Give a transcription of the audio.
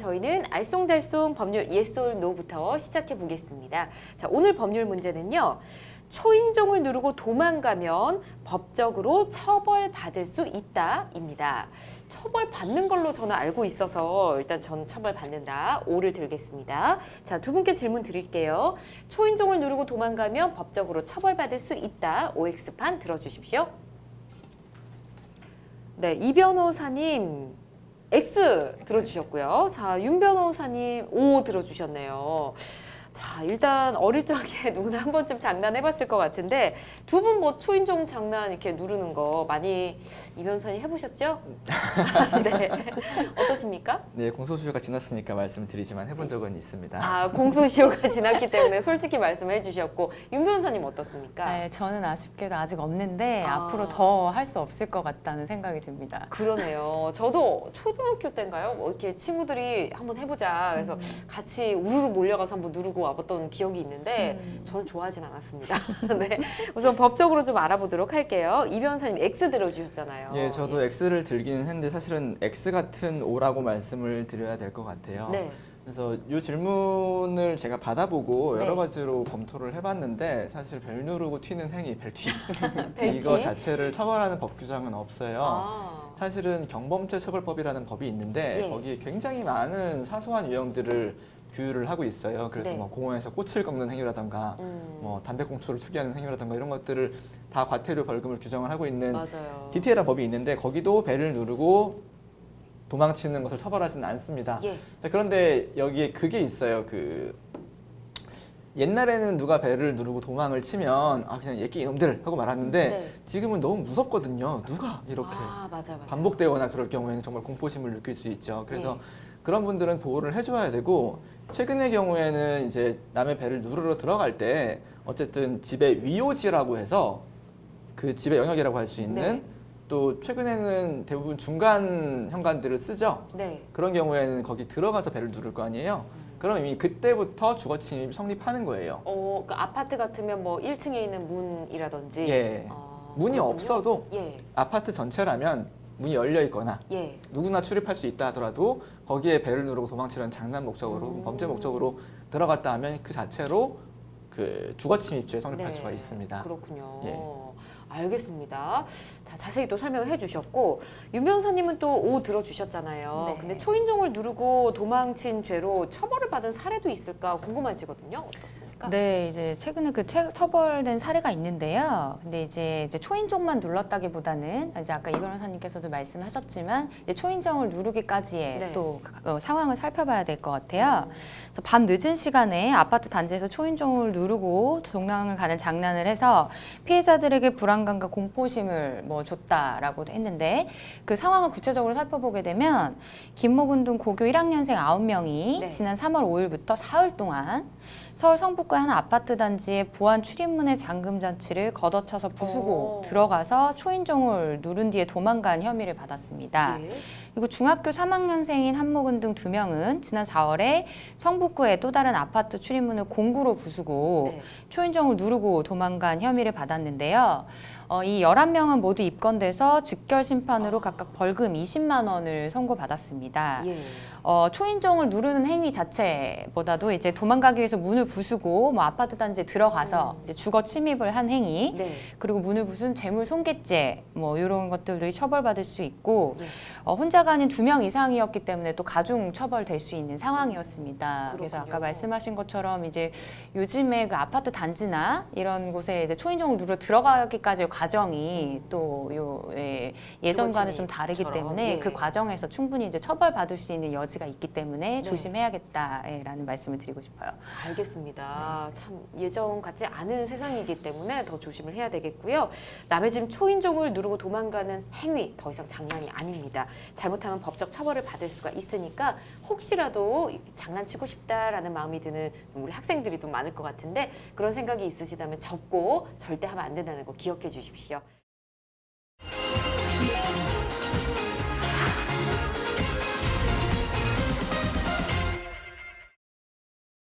저희는 알쏭달쏭 법률 예솔 노부터 시작해 보겠습니다. 자, 오늘 법률 문제는요. 초인종을 누르고 도망가면 법적으로 처벌받을 수 있다입니다. 처벌받는 걸로 저는 알고 있어서 일단 저는 처벌받는다. 오를 들겠습니다. 자, 두 분께 질문 드릴게요. 초인종을 누르고 도망가면 법적으로 처벌받을 수 있다. OX판 들어주십시오. 네, 이 변호사님 X 들어주셨고요. 자, 윤 변호사님 O 들어주셨네요. 자, 일단 어릴 적에 누구나 한 번쯤 장난해봤을 것 같은데 두 분 뭐 초인종 장난 이렇게 누르는 거 많이 이 변호사님 해보셨죠? 네. 어떠십니까? 네, 공소시효가 지났으니까 말씀드리지만 해본 적은 있습니다. 아, 공소시효가 지났기 때문에 솔직히 말씀해 주셨고 윤 변호사님 어떻습니까? 네, 저는 아쉽게도 아직 없는데 아. 앞으로 더 할 수 없을 것 같다는 생각이 듭니다. 그러네요. 저도 초등학교 때인가요? 뭐 이렇게 친구들이 한번 해보자. 그래서 음. 같이 우르르 몰려가서 한번 누르고 와봤던 기억이 있는데 음. 저는 좋아하진 않았습니다. 네. 우선 법적으로 좀 알아보도록 할게요. 이 변호사님 X 들어주셨잖아요. 예, 저도 X를 들기는 했는데 사실은 X 같은 O라고 말씀을 드려야 될 것 같아요. 네. 그래서 이 질문을 제가 받아보고 네. 여러 가지로 검토를 해봤는데 사실 벨 누르고 튀는 행위, 벨튀? 이거 자체를 처벌하는 법 규정은 없어요. 아, 사실은 경범죄 처벌법이라는 법이 있는데 예. 거기에 굉장히 많은 사소한 유형들을 규율을 하고 있어요. 그래서 네. 뭐 공원에서 꽃을 꺾는 행위라던가 음, 뭐 담배꽁초를 투기하는 행위라던가 이런 것들을 다 과태료 벌금을 규정을 하고 있는 맞아요. 디테일한 법이 있는데 거기도 벨을 누르고 도망치는 것을 처벌하지는 않습니다. 예. 자, 그런데 여기에 그게 있어요. 그 옛날에는 누가 벨을 누르고 도망을 치면 아 그냥 얘끼 이놈들 하고 말았는데 네. 지금은 너무 무섭거든요. 누가 이렇게 아, 맞아, 맞아. 반복되거나 그럴 경우에는 정말 공포심을 느낄 수 있죠. 그래서 네. 그런 분들은 보호를 해줘야 되고 최근의 경우에는 이제 남의 배를 누르러 들어갈 때 어쨌든 집의 위오지라고 해서 그 집의 영역이라고 할 수 있는 네. 또 최근에는 대부분 중간 현관들을 쓰죠. 네. 그런 경우에는 거기 들어가서 배를 누를 거 아니에요. 그럼 이미 그때부터 주거 침입이 성립하는 거예요. 어, 그 아파트 같으면 뭐 1층에 있는 문이라든지. 예. 어, 문이 그렇군요. 없어도 예. 아파트 전체라면 문이 열려 있거나 예. 누구나 출입할 수 있다 하더라도 거기에 배를 누르고 도망치려는 장난 목적으로 음. 범죄 목적으로 들어갔다 하면 그 자체로 그 주거 침입죄 성립할 네. 수가 있습니다. 그렇군요. 예. 알겠습니다. 자, 자세히 또 설명을 해주셨고 윤 변호사님은 또 오 들어주셨잖아요. 네. 근데 초인종을 누르고 도망친 죄로 처벌을 받은 사례도 있을까 궁금해지거든요. 어떻습니까? 네, 이제 최근에 그 처- 처벌된 사례가 있는데요. 근데 이제, 이제 초인종만 눌렀다기보다는 이제 아까 이 변호사님께서도 말씀하셨지만 이제 초인종을 누르기까지의 네. 또 어, 상황을 살펴봐야 될 것 같아요. 음, 그래서 밤 늦은 시간에 아파트 단지에서 초인종을 누르고 동랑을 가는 장난을 해서 피해자들에게 불안감과 공포심을 뭐 줬다라고 했는데 그 상황을 구체적으로 살펴보게 되면 김모군 등 고교 1학년생 9명이 네. 지난 3월 5일부터 사흘 동안 서울 성북구의 한 아파트 단지의 보안 출입문의 잠금 장치를 걷어차서 부수고 오. 들어가서 초인종을 누른 뒤에 도망간 혐의를 받았습니다. 예. 그리고 중학교 3학년생인 한목은 등두 명은 지난 4월에 성북구의 또 다른 아파트 출입문을 공구로 부수고 네. 초인종을 누르고 도망간 혐의를 받았는데요. 어, 이 11명은 모두 입건돼서 즉결 심판으로 아. 각각 벌금 20만 원을 선고받았습니다. 예. 어, 초인종을 누르는 행위 자체보다도 이제 도망가기 위해서 문을 부수고 뭐 아파트 단지에 들어가서 음. 이제 주거 침입을 한 행위 네. 그리고 문을 부순 재물 손괴죄 뭐 이런 것들이 처벌받을 수 있고 네. 어, 혼자가 아닌 두 명 이상이었기 때문에 또 가중 처벌될 수 있는 상황이었습니다. 그래서 그렇군요. 아까 말씀하신 것처럼 이제 요즘에 그 아파트 단지나 이런 곳에 이제 초인종을 누르 들어가기까지의 과정이 또요 예, 예전과는 좀 다르기 주거침입처럼, 때문에 예. 그 과정에서 충분히 이제 처벌받을 수 있는 여지가 있기 때문에 네. 조심해야겠다라는 말씀을 드리고 싶어요. 알겠습니다. 참 예전 같지 않은 세상이기 때문에 더 조심을 해야 되겠고요. 남의 집 초인종을 누르고 도망가는 행위 더 이상 장난이 아닙니다. 잘못하면 법적 처벌을 받을 수가 있으니까 혹시라도 장난치고 싶다라는 마음이 드는 우리 학생들이 좀 많을 것 같은데 그런 생각이 있으시다면 접고 절대 하면 안 된다는 거 기억해 주십시오.